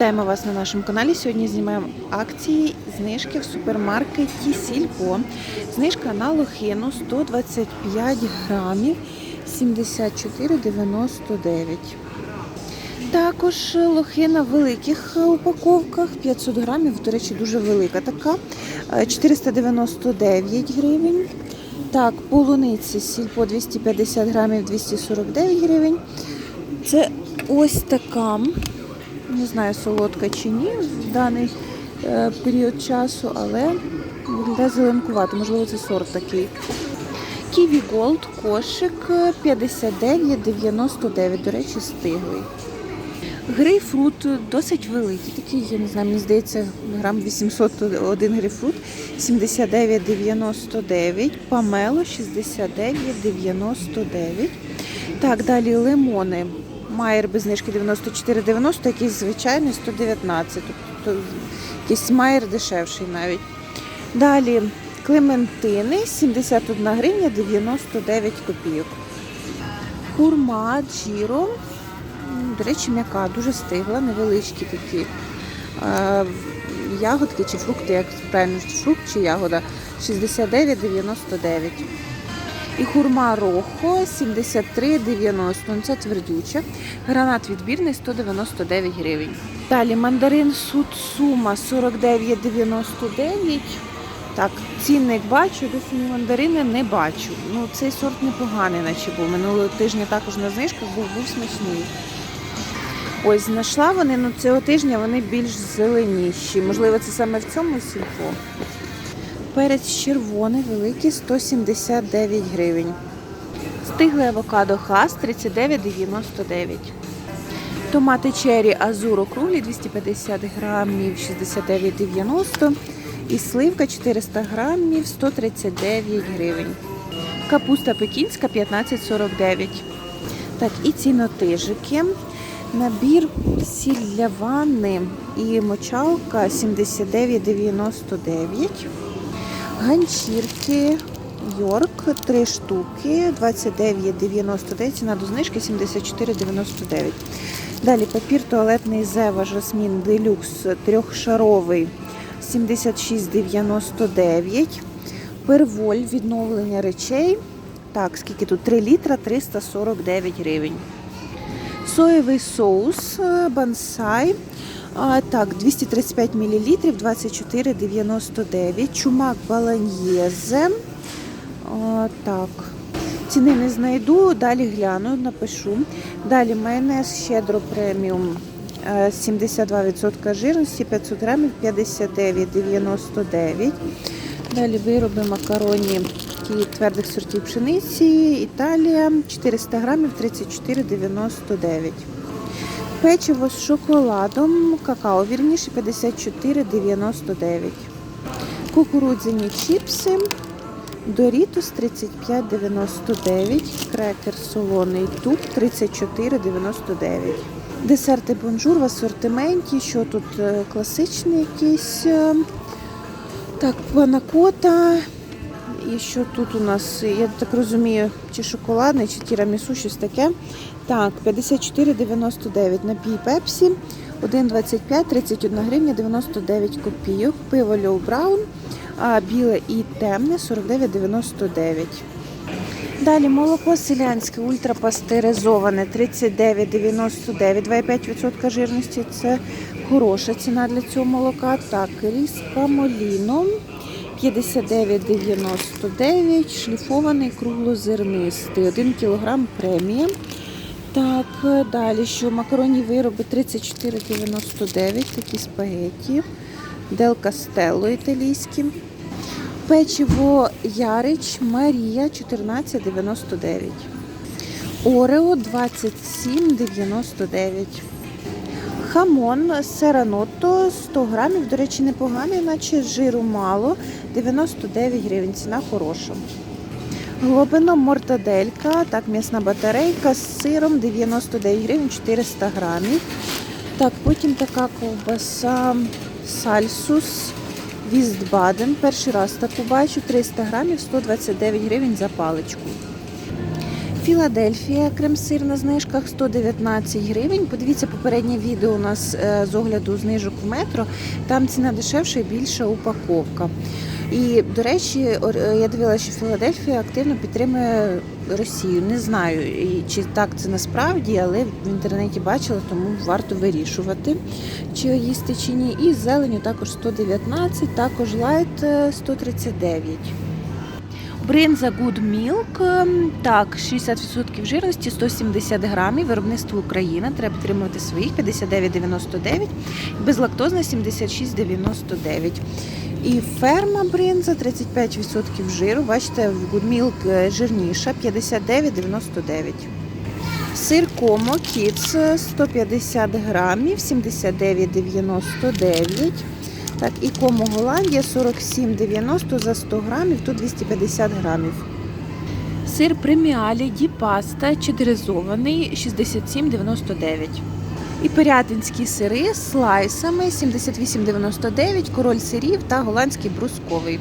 Вітаємо вас на нашому каналі. Сьогодні знімаємо акції знижки в супермаркеті Сільпо. Знижка на лохину 125 грамів 74,99. Також лохина в великих упаковках 500 грамів, до речі, дуже велика така. е, 499 гривень. Так, полуниці сільпо 250 грамів 249 гривень. Це ось така. Не знаю, солодка чи ні в даний е, період часу, але виглядає зеленкувато. Можливо, це сорт такий. Ківі Голд кошик е, 59,99. До речі, стиглий. Грейпфрут досить великий. Такий, я не знаю, мені здається, грам 801 грейпфрут 79,99. Памело 69,99. Так, далі лимони. Майер без знижки 94,90, якийсь звичайний 119. Тобто якийсь майер дешевший навіть. Далі клементини 71 гривня 99 копійок. Хурма джіро. До речі, м'яка, дуже стигла, невеличкі такі. Ягодки чи фрукти, як правильно фрукт чи ягода 69,99. І хурма Рохо 73,90. Ну, Це твердюча. Гранат відбірний 199 гривень. Далі мандарин Суцума 49,99. Так, цінник бачу, до мандарини не бачу. Ну, цей сорт непоганий, наче був. Минулого тижня також на знижках був, був смачний. Ось знайшла вони, ну цього тижня вони більш зеленіші. Можливо, це саме в цьому сільпо. Перець червоний, великий 179 гривень. Стиглий авокадо хас 39,99. Томати черрі азур округлі 250 грамів 69,90. І сливка 400 грамів 139 гривень. Капуста пекінська 15,49. Так, і цінотижики. Набір сіль для ванни і мочалка 79,99. Ганчірки Йорк 3 штуки 29,99. Ціна до знижки 74,99. Далі папір туалетний Зева Жасмін Делюкс трьохшаровий 76,99. Перволь відновлення речей. Так, скільки тут? 3 літра 349 гривень. Соєвий соус е, бансай. А, так, 235 мл, 24,99. Чумак баланьєзе. А, так. Ціни не знайду, далі гляну, напишу. Далі майонез щедро преміум е, 72% жирності, 500 грамів 59,99. Далі вироби макароні твердих сортів пшениці, Італія 400 грамів 34,99. Печиво з шоколадом, какао вірніше 54,99. Кукурудзяні чіпси, Дорітос 35,99. Крекер солоний туп 34,99. Десерти бонжур в асортименті. Що тут е, класичний якийсь. е, Так, панакота. І що тут у нас, я так розумію, чи шоколадний, чи тірамісу, щось таке. Так, 54,99 напій Пепсі, 1,25, 31 гривня, 99 копійок. Пиво Льоу Браун, а біле і темне 49,99. Далі молоко селянське ультрапастеризоване 39,99, 2,5% жирності. Це хороша ціна для цього молока. Так, різ камоліно 59,99, шліфований круглозернистий, 1 кг премія. Так, далі що макаронні вироби 34,99, такі спагетті, Дел Кастелло італійські. Печиво Ярич Марія 14,99. Орео 27,99. Хамон Серанотто 100 грамів, до речі, непоганий, наче жиру мало. 99 гривень, ціна хороша. Глобино мортаделька, так, м'ясна батарейка з сиром 99 гривень 400 грамів. Так, потім така ковбаса сальсус Вістбаден. Перший раз таку бачу, 300 грамів 129 гривень за паличку. Філадельфія крем-сир на знижках 119 гривень. Подивіться попереднє відео у нас е, з огляду знижок в метро. Там ціна дешевша і більша упаковка. І, до речі, е, я дивилася, що Філадельфія активно підтримує Росію. Не знаю, чи так це насправді, але в інтернеті бачила, тому варто вирішувати, чи їсти чи ні. І зеленю також 119, також лайт е, 139. Бринза Good Milk, ем, так, 60% жирності, 170 грамів, виробництво Україна, треба підтримувати своїх, 59,99, безлактозна 76,99. І ферма бринза 35% жиру, бачите, в Good Milk е, жирніша, 59,99. Сир Комо Kids 150 грамів, 79,99. Так, і Комо Голландія 47,90 за 100 грамів, тут 250 грамів. Сир преміалі Ді Паста чедеризований 67,99. І порятинські сири з слайсами 78,99, король сирів та голландський брусковий.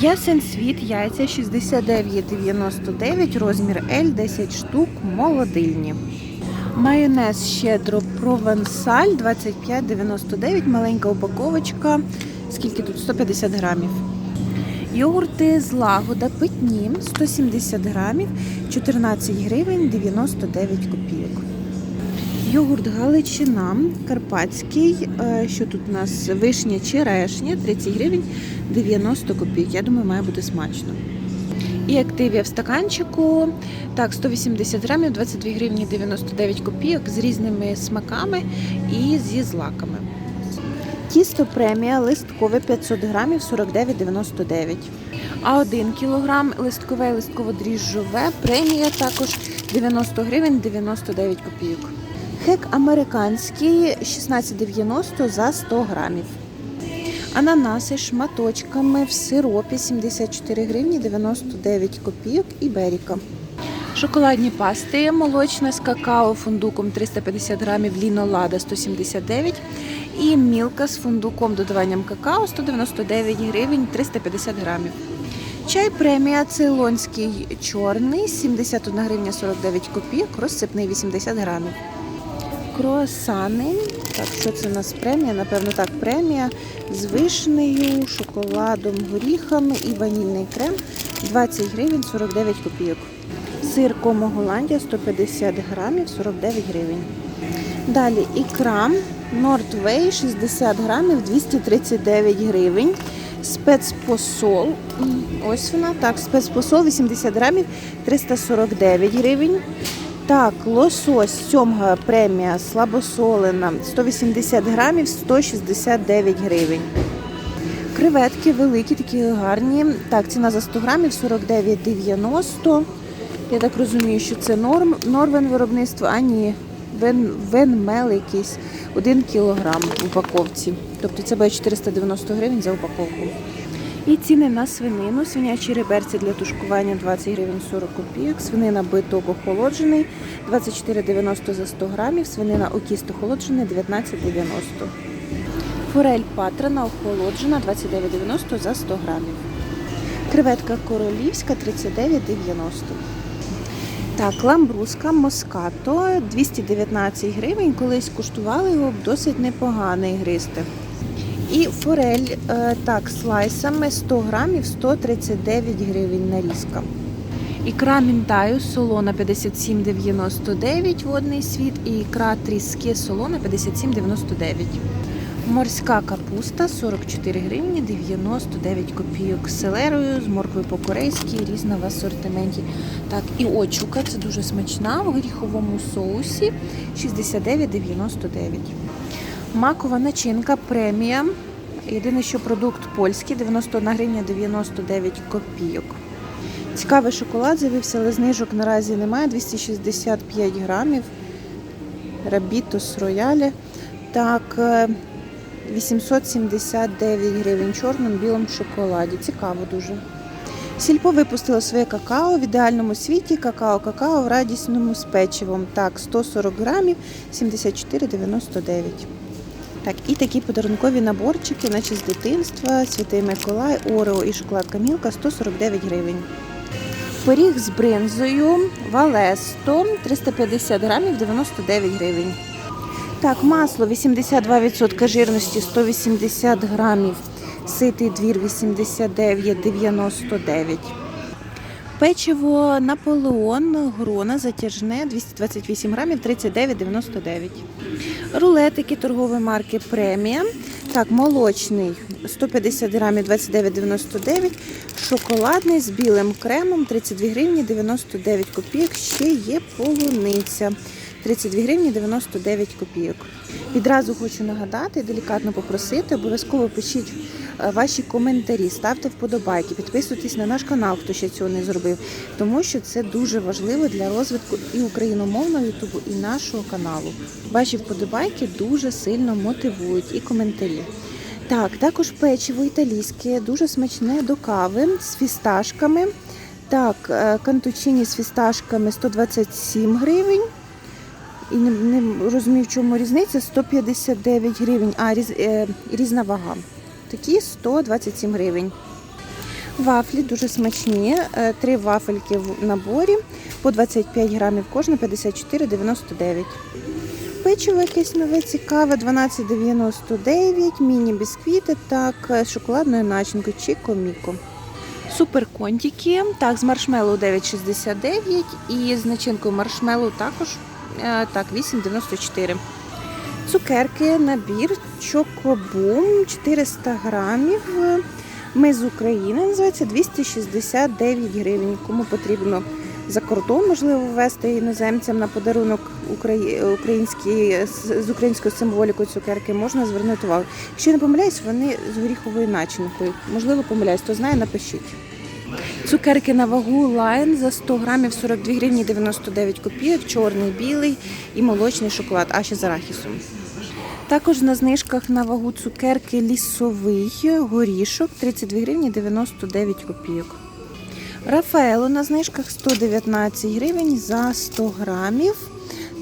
Ясен світ, яйця 69,99, розмір L 10 штук, молодильні. Майонез щедро провансаль 25,99, маленька упаковочка. Скільки тут? 150 грамів. Йогурти з лагода питні 170 грамів, 14 гривень 99 копійок. Йогурт Галичина Карпатський. е, Що тут у нас? Вишня черешня 30 гривень 90 копійок. Я думаю, має бути смачно. І активія в стаканчику. Так, 180 грамів, 22 гривні 99 копійок з різними смаками і зі злаками. Тісто премія листкове 500 грамів 49,99. А 1 кілограм листкове листково-дріжджове премія також 90 гривень 99 копійок. Хек американський 16,90 за 100 грамів. Ананаси шматочками в сиропі 74 гривні 99 копійок і беріка. Шоколадні пасти молочна з какао фундуком 350 грамів, лінолада 179 і мілка з фундуком додаванням какао 199 гривень 350 грамів. Чай премія цейлонський чорний 71 гривня 49 копійок, розсипний 80 грамів. Круасани. Так, що це у нас премія? Напевно, так, премія з вишнею, шоколадом, горіхами і ванільний крем 20 гривень 49 копійок. Сир Комо Голландія 150 грамів 49 гривень. Далі ікра Нортвей 60 грамів 239 гривень. Спецпосол. Ось вона. Так, спецпосол 80 грамів 349 гривень. Так, лосось, сьомга премія слабосолена 180 грамів 169 гривень. Креветки великі, такі гарні. Так, ціна за 100 грамів 49,90. Я так розумію, що це норм, норвен виробництво, а ні, вен, венмел якийсь. 1 кілограм в упаковці. Тобто це буде 490 гривень за упаковку. І ціни на свинину. Свинячі реберці для тушкування 20 гривень 40 копійок. Свинина биток охолоджений 24,90 за 100 грамів. Свинина окіст охолоджений 19,90. Форель патрана охолоджена 29,90 за 100 грамів. Креветка королівська 39,90. Так, ламбруска москато 219 гривень. Колись куштували його досить непоганий гристи. І форель е, так, слайсами 100 грамів 139 гривень нарізка. Ікра мінтаю солона 57,99 водний світ і ікра тріски солона 57,99. Морська капуста 44 гривні 99 копійок селерою, з морквою по-корейськи, різна в асортименті. Так, і очука, це дуже смачна в горіховому соусі 69,99. Макова начинка премія. Єдине, що продукт польський 91 гривня 99 копійок. Цікавий шоколад з'явився, але знижок наразі немає. 265 грамів. Рабітос роялі. Так, е, 879 гривень в чорному білому шоколаді. Цікаво дуже. Сільпо випустило своє какао в ідеальному світі. Какао-какао в радісному з печивом. Так, 140 грамів, 74,99. Так, і такі подарункові наборчики, наче з дитинства, Святий Миколай, Орео і шоколадка Мілка 149 гривень. Пиріг з бринзою, валесто 350 грамів 99 гривень. Так, масло 82% жирності 180 грамів. Ситий двір 89,99. Печиво Наполеон Грона затяжне 228 грамів 39,99. Рулетики торгової марки Премія. Так, молочний 150 грамів 29,99. Шоколадний з білим кремом 32 гривні 99 копійок. Ще є полуниця. 32 гривні 99 копійок. Відразу хочу нагадати, делікатно попросити, обов'язково пишіть ваші коментарі, ставте вподобайки, підписуйтесь на наш канал, хто ще цього не зробив, тому що це дуже важливо для розвитку і україномовного ютубу, і нашого каналу. Ваші вподобайки дуже сильно мотивують і коментарі. Так, також печиво італійське, дуже смачне до кави з фісташками. Так, е, кантучині з фісташками 127 гривень. І не, не розумію, в чому різниця. 159 гривень, а різ, е, різна вага. Такі 127 гривень. Вафлі дуже смачні. Е, Три вафельки в наборі по 25 грамів кожна 54,99. Печиво якесь нове цікаве, 12,99, міні-бісквіти, так, е, з шоколадною начинкою Чіко Міко. Супер контики, так, з маршмеллоу 9,69 і з начинкою маршмеллоу також е, так, 8,94. Цукерки, набір, чокобум, 400 грамів. Ми з України називається 269 гривень. Кому потрібно за кордон, можливо, ввести іноземцям на подарунок українські, з українською символікою цукерки, можна звернути увагу. Якщо не помиляюсь, вони з горіховою начинкою. Можливо, помиляюсь, хто знає, напишіть. Цукерки на вагу лайн за 100 грамів 42 гривні 99 копійок, чорний, білий і молочний шоколад, а ще з арахісом. Також на знижках на вагу цукерки лісовий горішок 32 гривні 99 копійок. Рафаело на знижках 119 гривень за 100 грамів.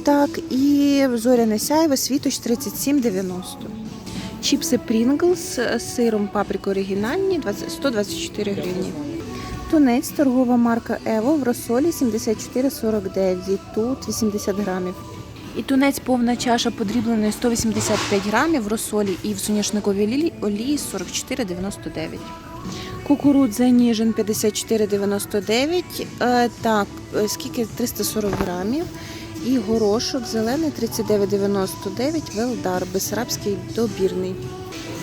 Так, і зоряне сяйво світоч 37,90. Чіпси Pringles з сиром паприка оригінальні 124 гривні. Тунець торгова марка Ево в розсолі 74,49. Тут 80 грамів. І тунець повна чаша подрібленої 185 грамів в розсолі і в соняшниковій олії- олії 44,99. Кукурудза ніжин 54,99. Е, так, е, скільки 340 грамів. І горошок зелений 39,99. Велдар, безрабський добірний.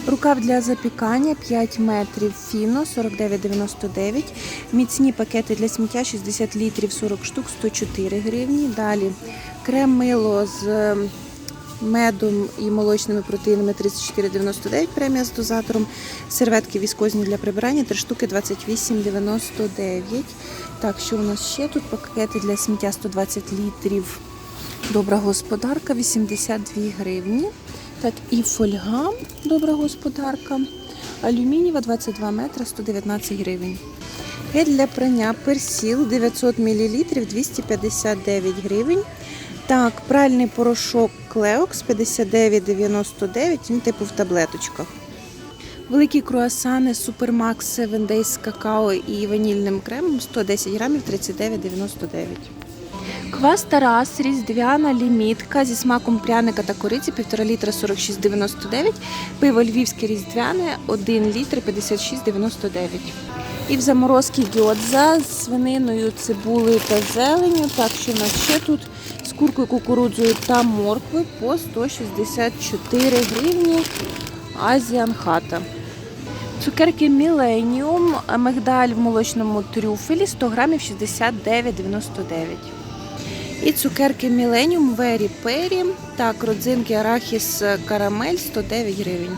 Рукав для запікання 5 метрів фіно 49,99. Міцні пакети для сміття 60 літрів 40 штук 104 гривні. Далі крем мило з е, медом і молочними протеїнами 34,99 премія з дозатором. Серветки віскозні для прибирання 3 штуки 28,99. Так, що у нас ще тут? Пакети для сміття 120 літрів. Добра господарка 82 гривні. Так, і фольга, добра господарка. Алюмінієва 22 метри 119 гривень. Гель для прання персіл 900 мл 259 гривень. Так, пральний порошок Клеокс 59,99, він типу в таблеточках. Великі круасани Supermax 7 Days з какао і ванільним кремом 110 грамів 39,99. Квас Тарас, різдвяна лімітка зі смаком пряника та кориці 1,5 літра 46,99. Пиво львівське різдвяне 1 літр 56,99. І в заморозки гьодза з свининою, цибулею та зеленю. Так, що в нас ще тут з куркою, кукурудзою та морквою по 164 гривні. Азіан хата. Цукерки Міленіум, мигдаль в молочному трюфелі 100 грамів 69,99. І цукерки Millennium Very Perry. Так, родзинки арахіс карамель 109 гривень.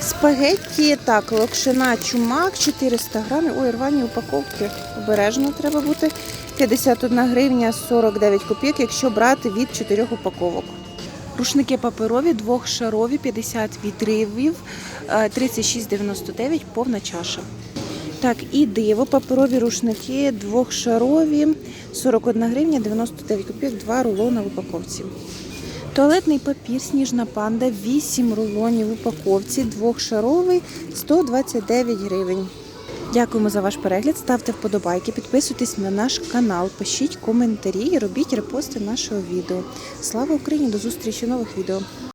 Спагетті, так, локшина чумак 400 грамів. Ой, рвані упаковки. Обережно треба бути. 51 гривня 49 копійок, якщо брати від 4 упаковок. Рушники паперові, двохшарові, 50 відривів, е, 36,99 повна чаша. Так, і диво, паперові рушники, двохшарові, 41 гривня, 99 копійок, два рулона в упаковці. Туалетний папір, сніжна панда, 8 рулонів в упаковці, двохшаровий, 129 гривень. Дякуємо за ваш перегляд. Ставте вподобайки, підписуйтесь на наш канал, пишіть коментарі і робіть репости нашого відео. Слава Україні! До зустрічі нових відео.